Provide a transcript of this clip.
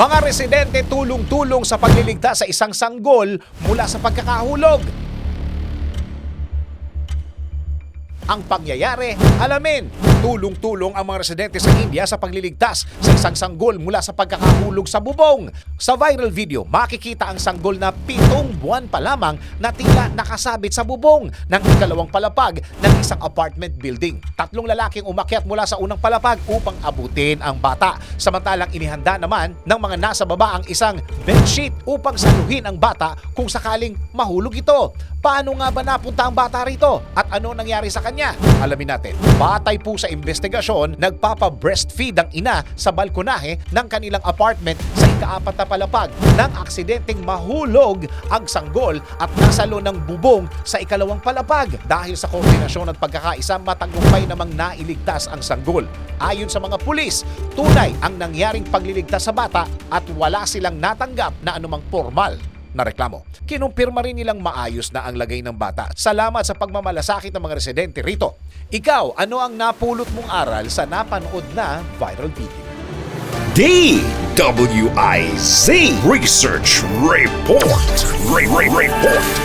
Mga residente tulong-tulong sa pagliligtas sa isang sanggol mula sa pagkakahulog. Ang pangyayari, alamin, tulong-tulong ang mga residente sa India sa pagliligtas sa isang sanggol mula sa pagkakahulog sa bubong. Sa viral video, makikita ang sanggol na pitong buwan pa lamang na tila nakasabit sa bubong ng ikalawang palapag ng isang apartment building. Tatlong lalaking umakyat mula sa unang palapag upang abutin ang bata. Samantalang inihanda naman ng mga nasa baba ang isang bedsheet upang saluhin ang bata kung sakaling mahulog ito. Paano nga ba napunta ang bata rito? At ano nangyari sa kanya? Alamin natin. Batay po sa investigasyon, nagpapa-breastfeed ang ina sa balkonahe ng kanilang apartment sa ikaapat na palapag nang aksidenteng mahulog ang sanggol at nasalo ng bubong sa ikalawang palapag. Dahil sa koordinasyon at pagkakaisa, matagumpay namang nailigtas ang sanggol. Ayon sa mga pulis, tunay ang nangyaring pagliligtas sa bata at wala silang natanggap na anumang formal na reklamo. Kinumpirma rin nilang maayos na ang lagay ng bata. Salamat sa pagmamalasakit ng mga residente rito. Ikaw, ano ang napulot mong aral sa napanood na viral video? DWIZ Research Report. Re- Re- Report.